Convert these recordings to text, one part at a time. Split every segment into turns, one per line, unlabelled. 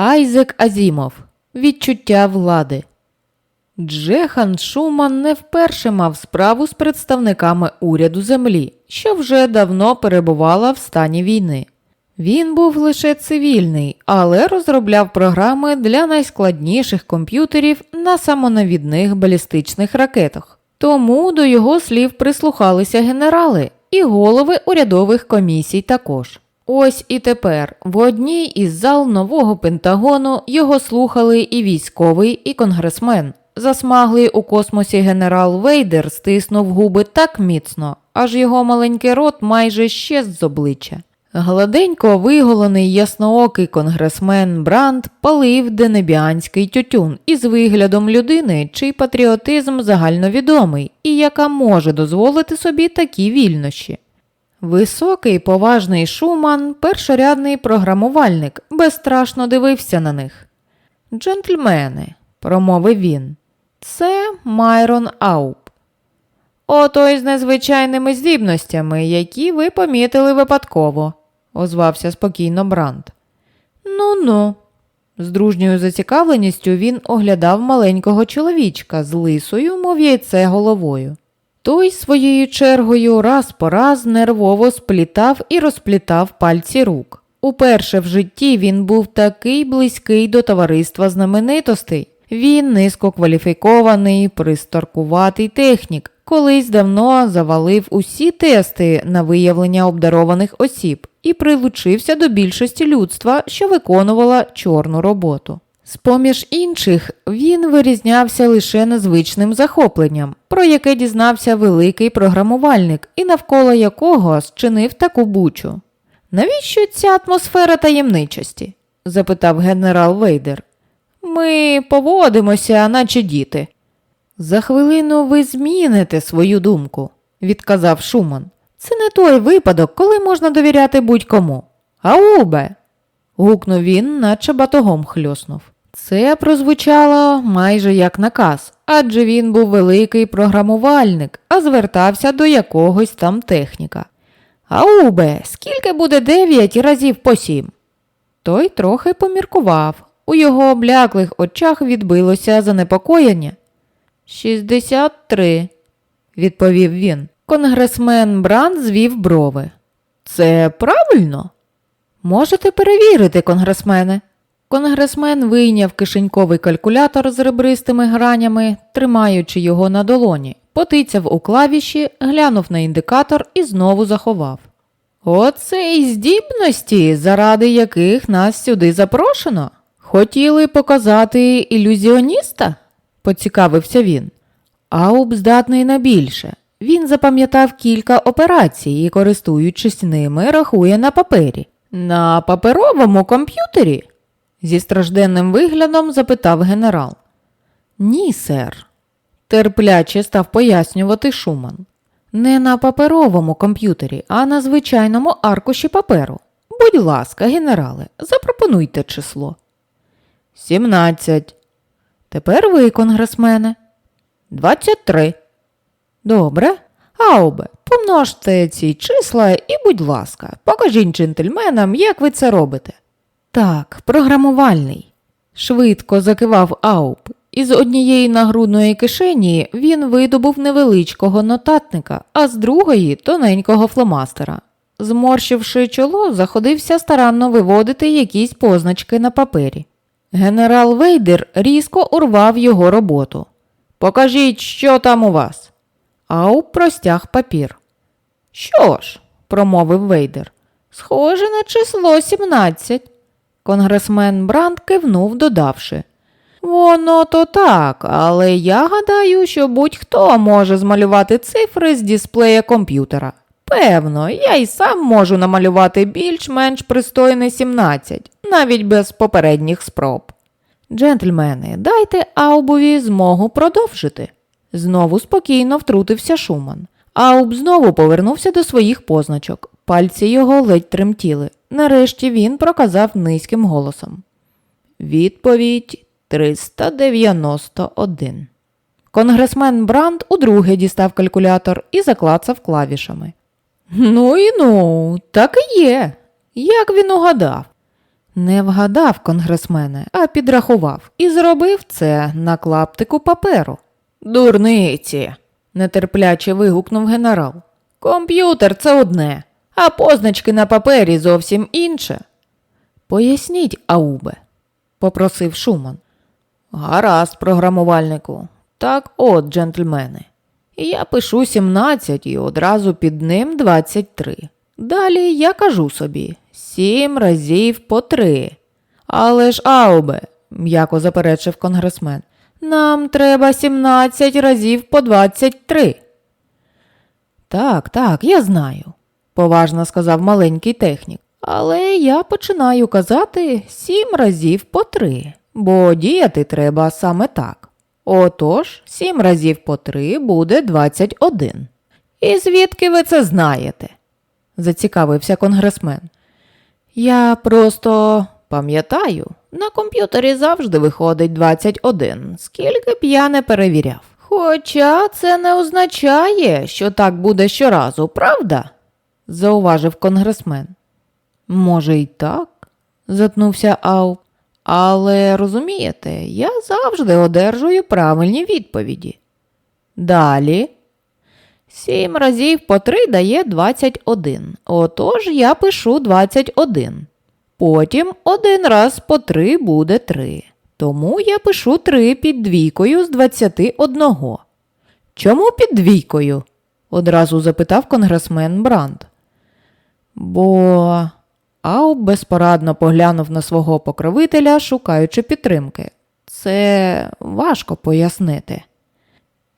Айзек Азімов. Відчуття влади. Джехан Шуман не вперше мав справу з представниками уряду землі, що вже давно перебувала в стані війни. Він був лише цивільний, але розробляв програми для найскладніших комп'ютерів на самонавідних балістичних ракетах. Тому до його слів прислухалися генерали і голови урядових комісій також. Ось і тепер в одній із зал нового Пентагону його слухали і військовий, і конгресмен. Засмаглий у космосі генерал Вейдер стиснув губи так міцно, аж його маленький рот майже щез з обличчя. Гладенько виголений ясноокий конгресмен Бранд палив денебіанський тютюн із виглядом людини, чий патріотизм загальновідомий і яка може дозволити собі такі вільнощі. Високий поважний Шуман, першорядний програмувальник, безстрашно дивився на них. Джентльмени, промовив він, це Майрон Ауп. Отой з незвичайними здібностями, які ви помітили випадково, озвався спокійно Бранд. Ну ну. З дружньою зацікавленістю він оглядав маленького чоловічка з лисою, мов яйце головою. Той своєю чергою раз по раз нервово сплітав і розплітав пальці рук. Уперше в житті він був такий близький до товариства знаменитостей. Він низькокваліфікований, пристаркуватий технік, колись давно завалив усі тести на виявлення обдарованих осіб і прилучився до більшості людства, що виконувала чорну роботу. З-поміж інших, він вирізнявся лише незвичним захопленням, про яке дізнався великий програмувальник і навколо якого зчинив таку бучу. Навіщо ця атмосфера таємничості? запитав генерал Вейдер. Ми поводимося, наче діти. За хвилину ви зміните свою думку, відказав Шуман. Це не той випадок, коли можна довіряти будь-кому. Аубе. гукнув він, наче батогом хльоснув. Це прозвучало майже як наказ, адже він був великий програмувальник, а звертався до якогось там техніка. Аубе, скільки буде дев'ять разів по сім? Той трохи поміркував. У його обляклих очах відбилося занепокоєння. Шістдесят три, відповів він. Конгресмен Бранд звів брови. Це правильно? Можете перевірити, конгресмене. Конгресмен вийняв кишеньковий калькулятор з ребристими гранями, тримаючи його на долоні, потицяв у клавіші, глянув на індикатор і знову заховав. Оце і здібності, заради яких нас сюди запрошено. Хотіли показати ілюзіоніста? поцікавився він. Ауб здатний на більше. Він запам'ятав кілька операцій і, користуючись ними, рахує на папері. На паперовому комп'ютері? Зі стражденним виглядом запитав генерал. Ні, сер, терпляче став пояснювати Шуман. Не на паперовому комп'ютері, а на звичайному аркуші паперу. Будь ласка, генерале, запропонуйте число. Сімнадцять. Тепер ви, конгресмене. Двадцять три. Добре. Аубе, помножте ці числа і, будь ласка, покажіть джентльменам, як ви це робите. Так, програмувальний. Швидко закивав Ауп. Із однієї нагрудної кишені він видобув невеличкого нотатника, а з другої тоненького фломастера. Зморщивши чоло, заходився старанно виводити якісь позначки на папері. Генерал Вейдер різко урвав його роботу. Покажіть, що там у вас. Ауп простяг папір. Що ж, промовив Вейдер, схоже на число 17. Конгресмен Бранд кивнув, додавши. Воно то так, але я гадаю, що будь-хто може змалювати цифри з дисплея комп'ютера. Певно, я й сам можу намалювати більш-менш пристойне 17, навіть без попередніх спроб. Джентльмени, дайте Аубові змогу продовжити. Знову спокійно втрутився Шуман. Ауб знову повернувся до своїх позначок. Пальці його ледь тремтіли. Нарешті він проказав низьким голосом. Відповідь 391. Конгресмен Бранд удруге дістав калькулятор і заклацав клавішами. Ну і ну, так і є. Як він угадав? Не вгадав конгресмене, а підрахував і зробив це на клаптику паперу. Дурниці. нетерпляче вигукнув генерал. Комп'ютер це одне, а позначки на папері зовсім інше. Поясніть, Аубе, попросив Шуман. Гаразд, програмувальнику. Так от, джентльмени. Я пишу 17 і одразу під ним 23. Далі я кажу собі 7 разів по 3. Але ж, Аубе, м'яко заперечив конгресмен, нам треба 17 разів по 23. Так, так, я знаю, поважно сказав маленький технік. Але я починаю казати сім разів по три, бо діяти треба саме так. Отож, сім разів по три буде 21. І звідки ви це знаєте? зацікавився конгресмен. Я просто пам'ятаю, на комп'ютері завжди виходить 21, скільки б я не перевіряв. Хоча це не означає, що так буде щоразу, правда? Зауважив конгресмен. Може, й так, затнувся Ауп. Але розумієте, я завжди одержую правильні відповіді. Далі. Сім разів по три дає 21. Отож я пишу 21. Потім один раз по три буде 3. Тому я пишу 3 під двійкою з 21. Чому під двійкою? одразу запитав конгресмен Бранд. Бо Ауб безпорадно поглянув на свого покровителя, шукаючи підтримки. Це важко пояснити.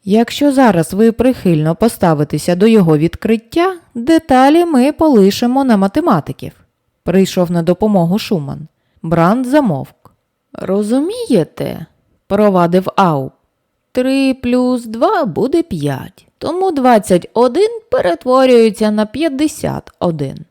Якщо зараз ви прихильно поставитеся до його відкриття, деталі ми полишимо на математиків. Прийшов на допомогу Шуман. Бранд замовк. Розумієте, провадив Ауб. 3 плюс 2 буде 5, тому 21 перетворюється на 51.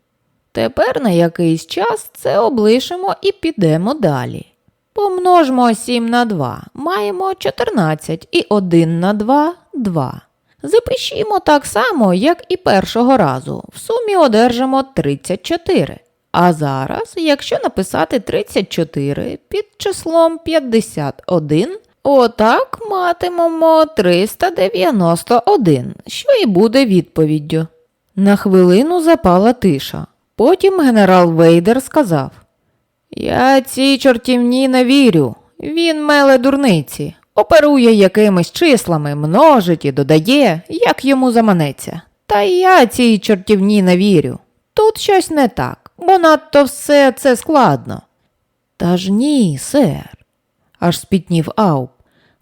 Тепер на якийсь час це облишимо і підемо далі. Помножмо 7 на 2, маємо 14 і 1 на 2 – 2. Запишімо так само, як і першого разу. В сумі одержимо 34. А зараз, якщо написати 34 під числом 51, отак матимемо 391, що і буде відповіддю. На хвилину запала тиша. Потім генерал Вейдер сказав Я цій чортівні не вірю. Він меле дурниці, оперує якимись числами, множить і додає, як йому заманеться. Та я цій чортівні не вірю. Тут щось не так, бо надто все це складно. Та ж ні, сер, аж спітнів Ауп.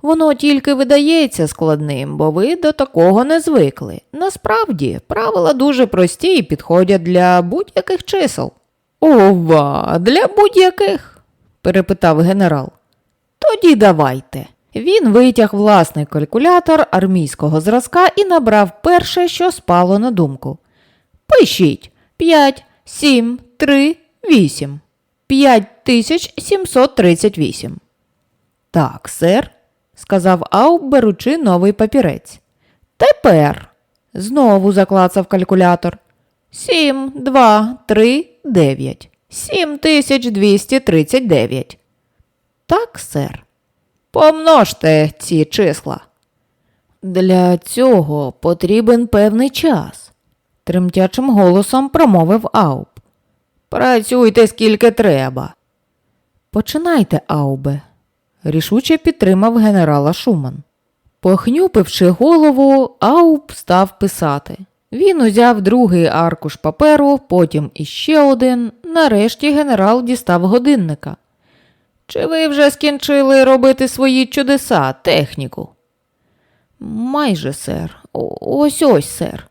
Воно тільки видається складним, бо ви до такого не звикли. Насправді, правила дуже прості і підходять для будь-яких чисел. Ова, для будь-яких? перепитав генерал. Тоді давайте. Він витяг власний калькулятор армійського зразка і набрав перше, що спало на думку. Пишіть 5, 7, 3, 8. 5738. Так, сер, сказав Ауб, беручи новий папірець. Тепер знову заклацав калькулятор. Сім, два, три, дев'ять. Сім тисяч двісті тридцять дев'ять. Так, сер. Помножте ці числа. Для цього потрібен певний час, тремтячим голосом промовив Ауб. Працюйте скільки треба. Починайте, Аубе, рішуче підтримав генерала Шуман. Похнюпивши голову, Ауб став писати. Він узяв другий аркуш паперу, потім іще один. Нарешті генерал дістав годинника. Чи ви вже скінчили робити свої чудеса, техніку? Майже, сер. Ось ось, сер.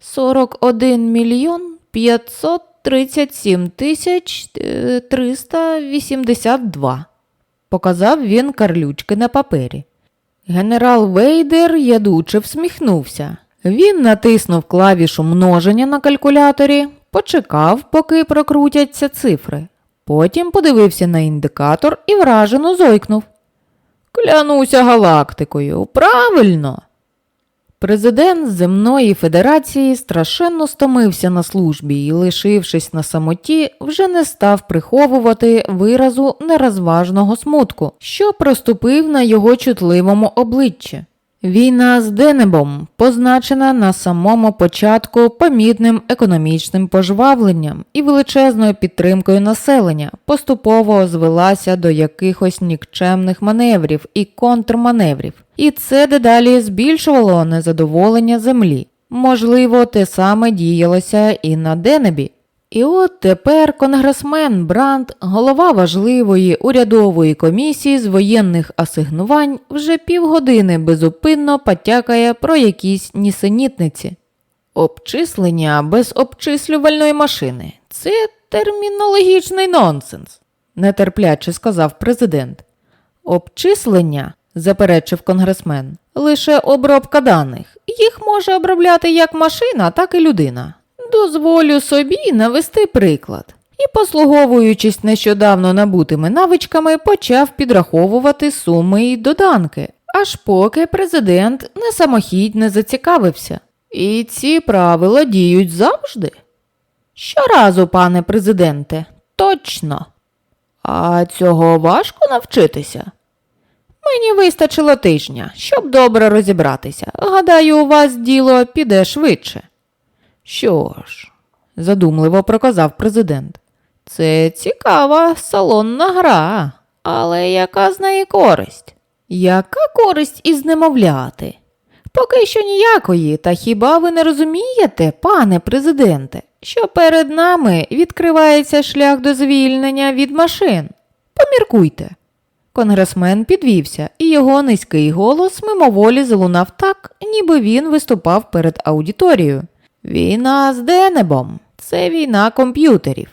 41 мільйон 537 тисяч е, 382. Показав він карлючки на папері. Генерал Вейдер ядуче всміхнувся. Він натиснув клавішу множення на калькуляторі, почекав, поки прокрутяться цифри. Потім подивився на індикатор і вражено зойкнув. Клянуся галактикою, правильно. Президент Земної Федерації страшенно стомився на службі і, лишившись на самоті, вже не став приховувати виразу нерозважного смутку, що проступив на його чутливому обличчі. Війна з Денебом позначена на самому початку помітним економічним пожвавленням і величезною підтримкою населення, поступово звелася до якихось нікчемних маневрів і контрманеврів, і це дедалі збільшувало незадоволення землі. Можливо, те саме діялося і на Денебі. І от тепер конгресмен Бранд, голова важливої урядової комісії з воєнних асигнувань, вже півгодини безупинно потякає про якісь нісенітниці. Обчислення без обчислювальної машини це термінологічний нонсенс, нетерпляче сказав президент. Обчислення, заперечив конгресмен, лише обробка даних. Їх може обробляти як машина, так і людина. Дозволю собі навести приклад. І, послуговуючись нещодавно набутими навичками, почав підраховувати суми й доданки, аж поки президент не самохідь не зацікавився. І ці правила діють завжди. Щоразу, пане президенте, точно. А цього важко навчитися. Мені вистачило тижня, щоб добре розібратися. Гадаю, у вас діло піде швидше. Що ж, задумливо проказав президент. Це цікава салонна гра, але яка з неї користь? Яка користь із немовляти? Поки що ніякої, та хіба ви не розумієте, пане президенте, що перед нами відкривається шлях до звільнення від машин? Поміркуйте. Конгресмен підвівся, і його низький голос мимоволі залунав так, ніби він виступав перед аудиторією. Війна з Денебом це війна комп'ютерів.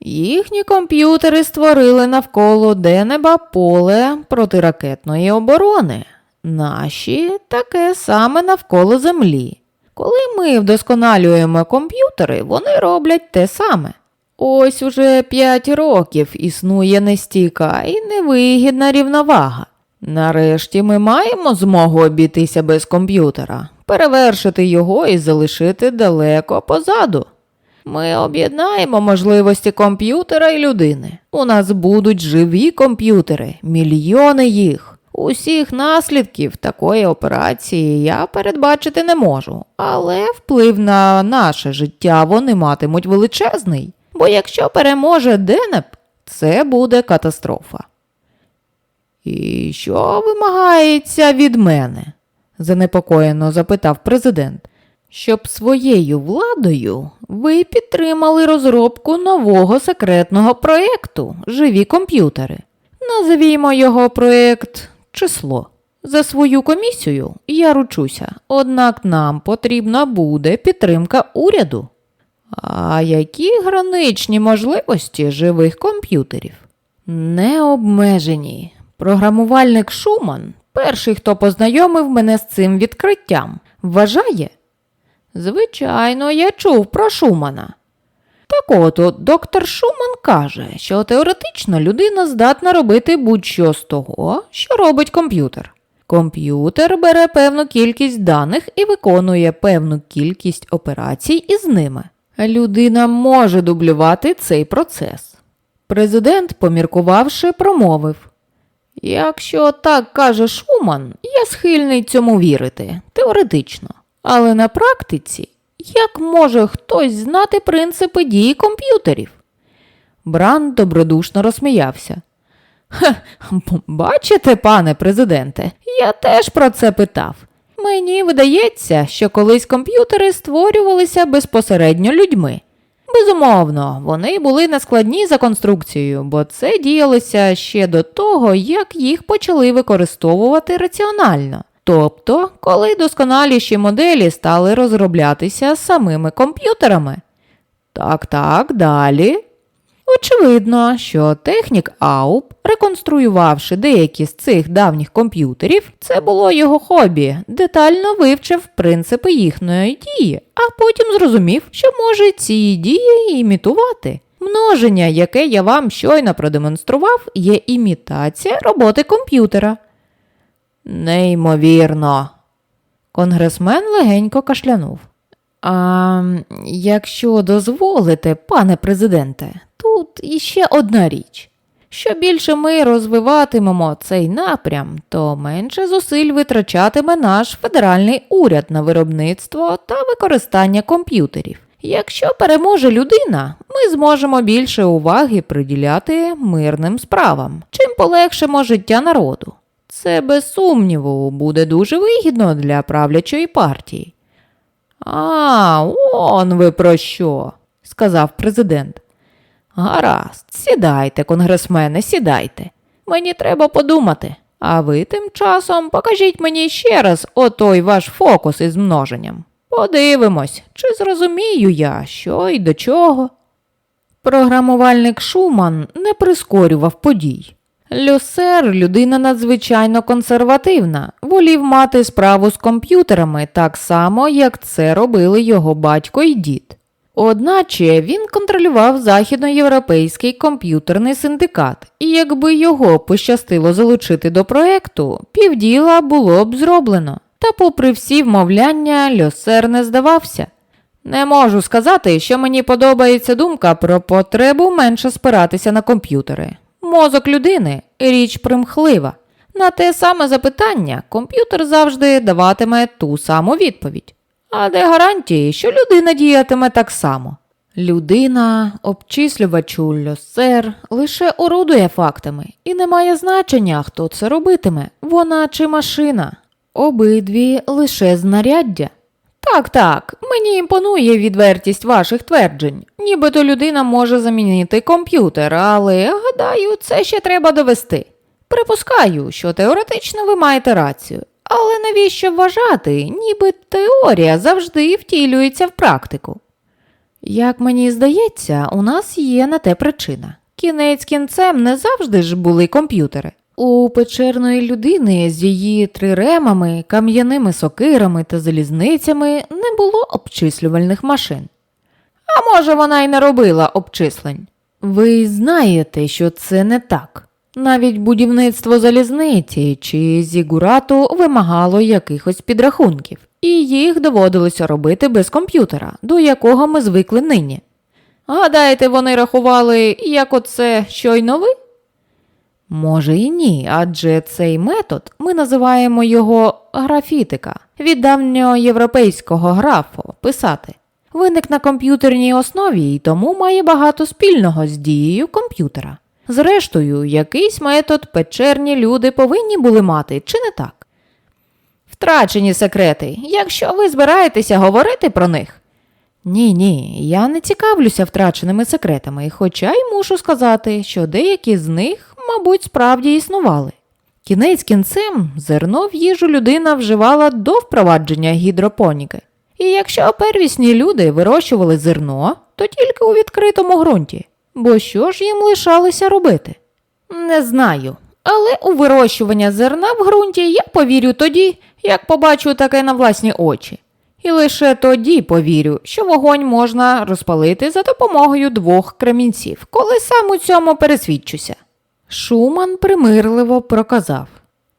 Їхні комп'ютери створили навколо Денеба поле протиракетної оборони. Наші таке саме навколо Землі. Коли ми вдосконалюємо комп'ютери, вони роблять те саме. Ось уже 5 років існує нестійка і невигідна рівновага. Нарешті ми маємо змогу обійтися без комп'ютера, перевершити його і залишити далеко позаду. Ми об'єднаємо можливості комп'ютера і людини. У нас будуть живі комп'ютери, мільйони їх. Усіх наслідків такої операції я передбачити не можу, але вплив на наше життя вони матимуть величезний, бо якщо переможе Денеп, це буде катастрофа. І що вимагається від мене? Занепокоєно запитав президент. Щоб своєю владою ви підтримали розробку нового секретного проєкту Живі комп'ютери. Назвімо його проєкт число. За свою комісію я ручуся, однак нам потрібна буде підтримка уряду. А які граничні можливості живих комп'ютерів? Необмежені. Програмувальник Шуман, перший, хто познайомив мене з цим відкриттям, вважає. Звичайно, я чув про Шумана. Так от, доктор Шуман каже, що теоретично людина здатна робити будь-що з того, що робить комп'ютер. Комп'ютер бере певну кількість даних і виконує певну кількість операцій із ними. Людина може дублювати цей процес. Президент, поміркувавши, промовив Якщо так каже Шуман, я схильний цьому вірити, теоретично. Але на практиці як може хтось знати принципи дії комп'ютерів? Бранд добродушно розсміявся. Хе, бачите, пане президенте, я теж про це питав. Мені видається, що колись комп'ютери створювалися безпосередньо людьми. Безумовно, вони були нескладні за конструкцією, бо це діялося ще до того, як їх почали використовувати раціонально. Тобто, коли досконаліші моделі стали розроблятися самими комп'ютерами. Так, так, далі. Очевидно, що технік Ауп, реконструювавши деякі з цих давніх комп'ютерів, це було його хобі, детально вивчив принципи їхньої дії, а потім зрозумів, що може ці дії імітувати. Множення, яке я вам щойно продемонстрував, є імітація роботи комп'ютера. Неймовірно. Конгресмен легенько кашлянув. А якщо дозволите, пане президенте, тут іще одна річ. Що більше ми розвиватимемо цей напрям, то менше зусиль витрачатиме наш федеральний уряд на виробництво та використання комп'ютерів. Якщо переможе людина, ми зможемо більше уваги приділяти мирним справам, чим полегшимо життя народу. Це без сумніву буде дуже вигідно для правлячої партії. А, он ви про що? сказав президент. Гаразд, сідайте, конгресмене, сідайте. Мені треба подумати. А ви тим часом покажіть мені ще раз отой ваш фокус із множенням. Подивимось, чи зрозумію я, що і до чого. Програмувальник Шуман не прискорював подій. Люсер людина надзвичайно консервативна, волів мати справу з комп'ютерами так само, як це робили його батько і дід. Одначе він контролював західноєвропейський комп'ютерний синдикат, і якби його пощастило залучити до проекту, півділа було б зроблено. Та, попри всі вмовляння, Льосер не здавався. Не можу сказати, що мені подобається думка про потребу менше спиратися на комп'ютери. Мозок людини річ примхлива. На те саме запитання комп'ютер завжди даватиме ту саму відповідь. А де гарантії, що людина діятиме так само? Людина, обчислювачу Льосер, лише орудує фактами, і не має значення, хто це робитиме, вона чи машина. Обидві лише знаряддя. Так, так, мені імпонує відвертість ваших тверджень. Нібито людина може замінити комп'ютер, але гадаю, це ще треба довести. Припускаю, що теоретично ви маєте рацію, але навіщо вважати, ніби теорія завжди втілюється в практику? Як мені здається, у нас є на те причина. Кінець кінцем не завжди ж були комп'ютери. У печерної людини з її триремами, кам'яними сокирами та залізницями не було обчислювальних машин. А може, вона й не робила обчислень. Ви знаєте, що це не так. Навіть будівництво залізниці чи зігурату вимагало якихось підрахунків, і їх доводилося робити без комп'ютера, до якого ми звикли нині. Гадаєте, вони рахували, як оце щойно ви? Може і ні, адже цей метод ми називаємо його графітика від давньоєвропейського графо писати. Виник на комп'ютерній основі і тому має багато спільного з дією комп'ютера. Зрештою, якийсь метод печерні люди повинні були мати, чи не так? Втрачені секрети, якщо ви збираєтеся говорити про них. Ні, ні, я не цікавлюся втраченими секретами, хоча й мушу сказати, що деякі з них, мабуть, справді існували. Кінець кінцем зерно в їжу людина вживала до впровадження гідропоніки. І якщо первісні люди вирощували зерно, то тільки у відкритому ґрунті. Бо що ж їм лишалося робити? Не знаю. Але у вирощування зерна в ґрунті я повірю тоді, як побачу таке на власні очі. І лише тоді повірю, що вогонь можна розпалити за допомогою двох кремінців, коли сам у цьому пересвідчуся. Шуман примирливо проказав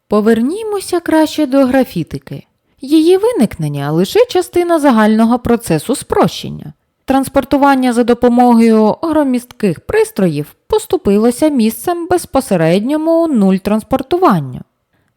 Повернімося краще до графітики. Її виникнення лише частина загального процесу спрощення. Транспортування за допомогою громістких пристроїв поступилося місцем безпосередньому нуль транспортуванню.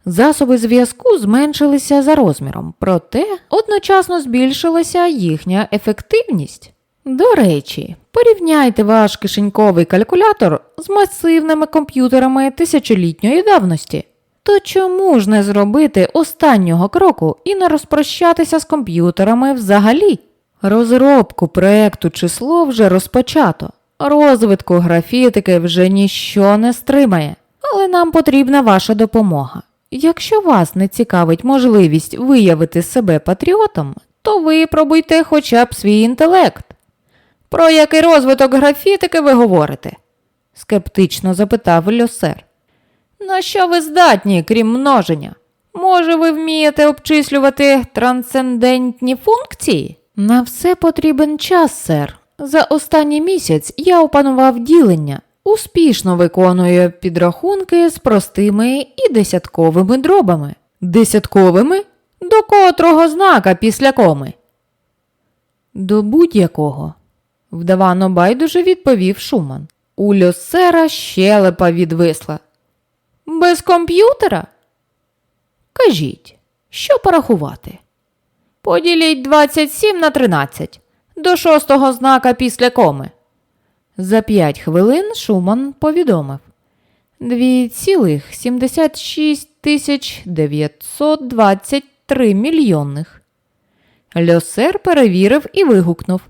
Засоби зв'язку зменшилися за розміром, проте одночасно збільшилася їхня ефективність. До речі, порівняйте ваш кишеньковий калькулятор з масивними комп'ютерами тисячолітньої давності. То чому ж не зробити останнього кроку і не розпрощатися з комп'ютерами взагалі? Розробку проекту число вже розпочато. Розвитку графітики вже ніщо не стримає, але нам потрібна ваша допомога. Якщо вас не цікавить можливість виявити себе патріотом, то випробуйте хоча б свій інтелект. Про який розвиток графітики ви говорите? скептично запитав Льосер. На що ви здатні, крім множення? Може, ви вмієте обчислювати трансцендентні функції? На все потрібен час, сер. За останній місяць я опанував ділення, успішно виконую підрахунки з простими і десятковими дробами. Десятковими? До котрого знака після коми? До будь-якого, вдавано байдуже відповів Шуман. У Льосера щелепа відвисла. Без комп'ютера? Кажіть, що порахувати? Поділіть 27 на 13 до шостого знака після коми. За п'ять хвилин Шуман повідомив. 2,76 тисяч 923 мільйонних. Льосер перевірив і вигукнув.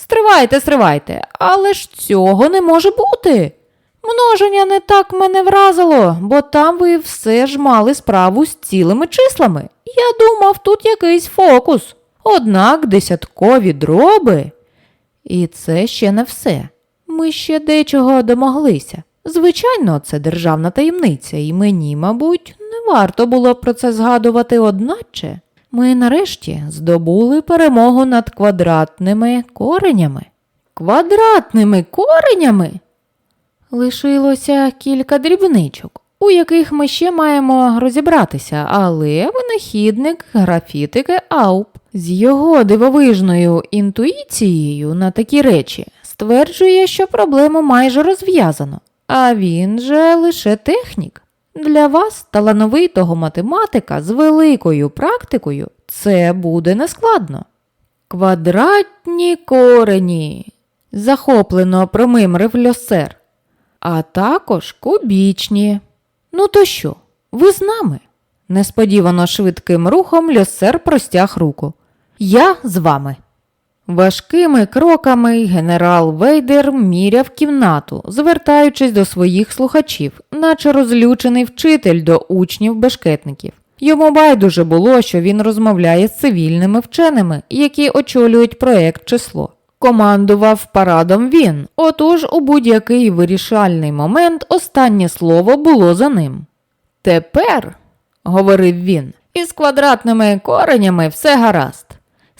Стривайте, стривайте, але ж цього не може бути. Множення не так мене вразило, бо там ви все ж мали справу з цілими числами. Я думав, тут якийсь фокус. Однак десяткові дроби. І це ще не все. Ми ще дечого домоглися. Звичайно, це державна таємниця, і мені, мабуть, не варто було про це згадувати одначе. Ми нарешті здобули перемогу над квадратними коренями. Квадратними коренями? Лишилося кілька дрібничок, у яких ми ще маємо розібратися, але винахідник графітики Ауп з його дивовижною інтуїцією на такі речі стверджує, що проблему майже розв'язано, а він же лише технік. Для вас, талановитого математика з великою практикою, це буде нескладно. Квадратні корені, захоплено промимрив льосер, а також кубічні. Ну то що, ви з нами? Несподівано швидким рухом льосер простяг руку. Я з вами. Важкими кроками генерал Вейдер міряв кімнату, звертаючись до своїх слухачів, наче розлючений вчитель до учнів-бешкетників. Йому байдуже було, що він розмовляє з цивільними вченими, які очолюють проект число. Командував парадом він, отож у будь-який вирішальний момент останнє слово було за ним. Тепер, говорив він, із квадратними коренями все гаразд.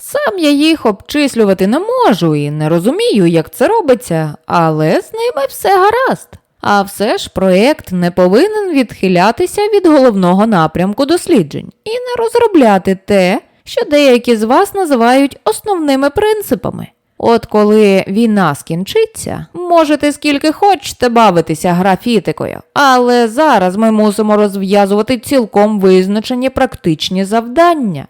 Сам я їх обчислювати не можу і не розумію, як це робиться, але з ними все гаразд. А все ж проєкт не повинен відхилятися від головного напрямку досліджень і не розробляти те, що деякі з вас називають основними принципами. От коли війна скінчиться, можете скільки хочете бавитися графітикою, але зараз ми мусимо розв'язувати цілком визначені практичні завдання.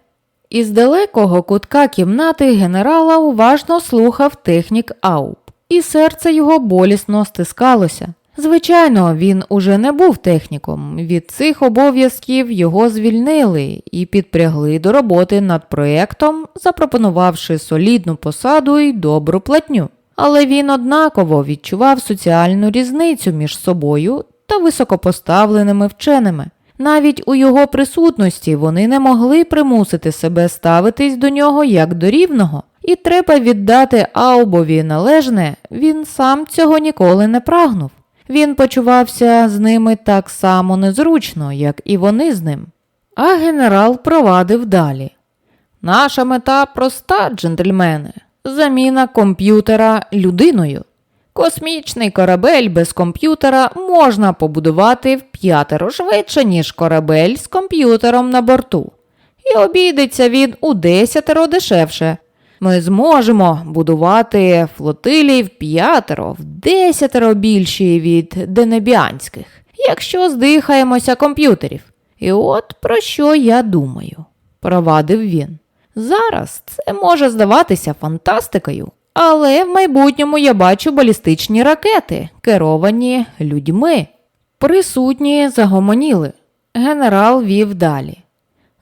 Із далекого кутка кімнати генерала уважно слухав технік Ауп, і серце його болісно стискалося. Звичайно, він уже не був техніком. Від цих обов'язків його звільнили і підпрягли до роботи над проєктом, запропонувавши солідну посаду і добру платню. Але він однаково відчував соціальну різницю між собою та високопоставленими вченими. Навіть у його присутності вони не могли примусити себе ставитись до нього як до рівного, і треба віддати Аубові належне, він сам цього ніколи не прагнув. Він почувався з ними так само незручно, як і вони з ним. А генерал провадив далі. Наша мета проста, джентльмени, заміна комп'ютера людиною. Космічний корабель без комп'ютера можна побудувати в п'ятеро швидше, ніж корабель з комп'ютером на борту. І обійдеться він у десятеро дешевше. Ми зможемо будувати флотилії в п'ятеро, в десятеро більші від денебіанських, якщо здихаємося комп'ютерів. І от про що я думаю, провадив він. Зараз це може здаватися фантастикою, але в майбутньому я бачу балістичні ракети, керовані людьми. Присутні загомоніли. Генерал вів далі.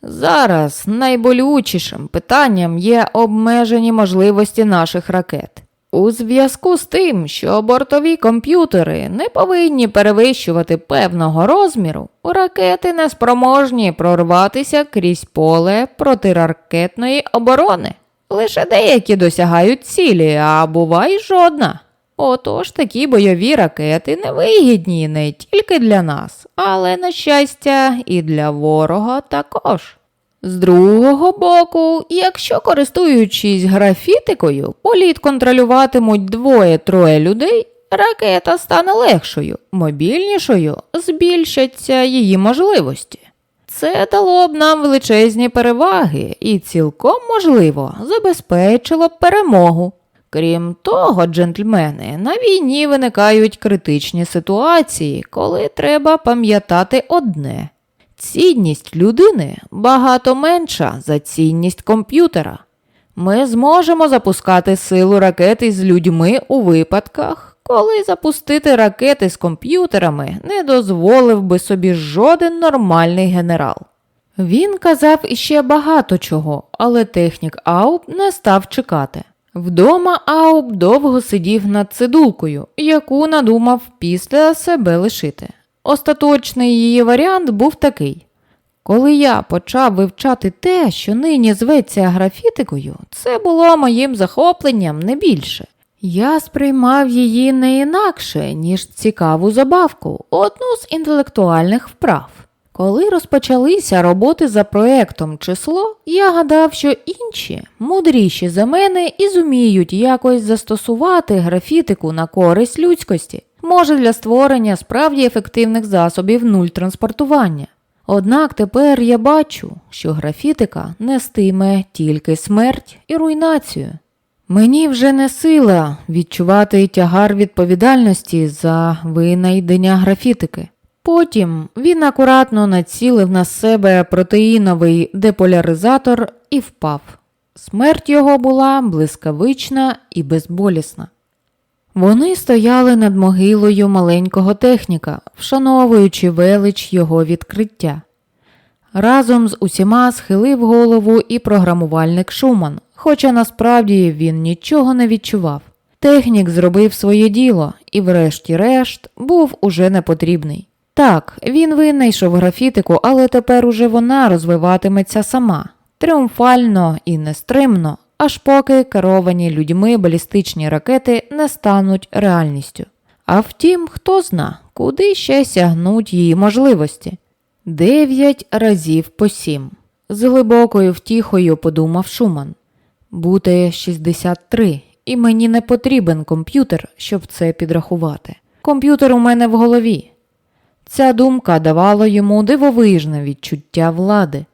Зараз найболючішим питанням є обмежені можливості наших ракет. У зв'язку з тим, що бортові комп'ютери не повинні перевищувати певного розміру, ракети не спроможні прорватися крізь поле протиракетної оборони. Лише деякі досягають цілі, а буває жодна. Отож такі бойові ракети невигідні не тільки для нас, але, на щастя, і для ворога також. З другого боку, якщо користуючись графітикою, політ контролюватимуть двоє-троє людей, ракета стане легшою, мобільнішою, збільшаться її можливості. Це дало б нам величезні переваги і цілком можливо забезпечило б перемогу. Крім того, джентльмени, на війні виникають критичні ситуації, коли треба пам'ятати одне: цінність людини багато менша за цінність комп'ютера. Ми зможемо запускати силу ракети з людьми у випадках, коли запустити ракети з комп'ютерами не дозволив би собі жоден нормальний генерал. Він казав іще багато чого, але технік Ауп не став чекати. Вдома Ауп довго сидів над цидулкою, яку надумав після себе лишити. Остаточний її варіант був такий. Коли я почав вивчати те, що нині зветься графітикою, це було моїм захопленням не більше. Я сприймав її не інакше, ніж цікаву забавку, одну з інтелектуальних вправ. Коли розпочалися роботи за проектом число, я гадав, що інші, мудріші за мене, і зуміють якось застосувати графітику на користь людськості, може для створення справді ефективних засобів нуль транспортування. Однак тепер я бачу, що графітика нестиме тільки смерть і руйнацію. Мені вже не сила відчувати тягар відповідальності за винайдення графітики. Потім він акуратно націлив на себе протеїновий деполяризатор і впав. Смерть його була блискавична і безболісна. Вони стояли над могилою маленького техніка, вшановуючи велич його відкриття. Разом з усіма схилив голову і програмувальник Шуман, хоча насправді він нічого не відчував. Технік зробив своє діло і, врешті-решт, був уже не потрібний. Так, він винайшов графітику, але тепер уже вона розвиватиметься сама, тріумфально і нестримно, аж поки керовані людьми балістичні ракети не стануть реальністю. А втім, хто зна, куди ще сягнуть її можливості. Дев'ять разів по сім. З глибокою втіхою подумав Шуман. Буде 63, і мені не потрібен комп'ютер, щоб це підрахувати. Комп'ютер у мене в голові. Ця думка давала йому дивовижне відчуття влади.